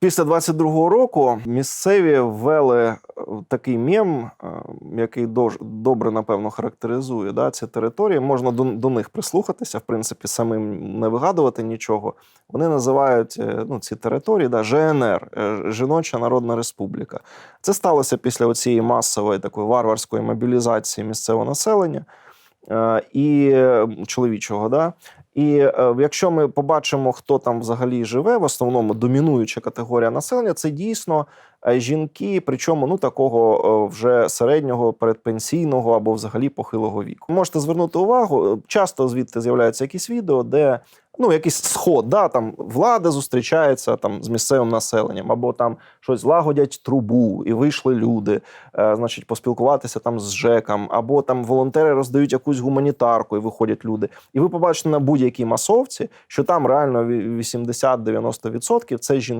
Після 22-го року місцеві ввели е, такий мем, е, який добре, напевно, характеризує да, ці території. Можна до, до них прислухатися, в принципі, самим не вигадувати нічого. Вони називають е, ну, ці території да, ЖНР, Жіноча Народна Республіка. Це сталося після цієї масової такої варварської мобілізації місцевого населення і чоловічого. Да? І е, якщо ми побачимо, хто там взагалі живе, в основному домінуюча категорія населення, це дійсно е, жінки, причому ну такого е, вже середнього, передпенсійного або взагалі похилого віку. Можете звернути увагу, часто звідти з'являються якісь відео, де ну якийсь сход, да, там влада зустрічається там з місцевим населенням, або там щось лагодять трубу, і вийшли люди, е, значить, поспілкуватися там з ЖЕКом, або там волонтери роздають якусь гуманітарку, і виходять люди. І ви побачите на будь-якій масовці, що там реально 80-90% це жінки.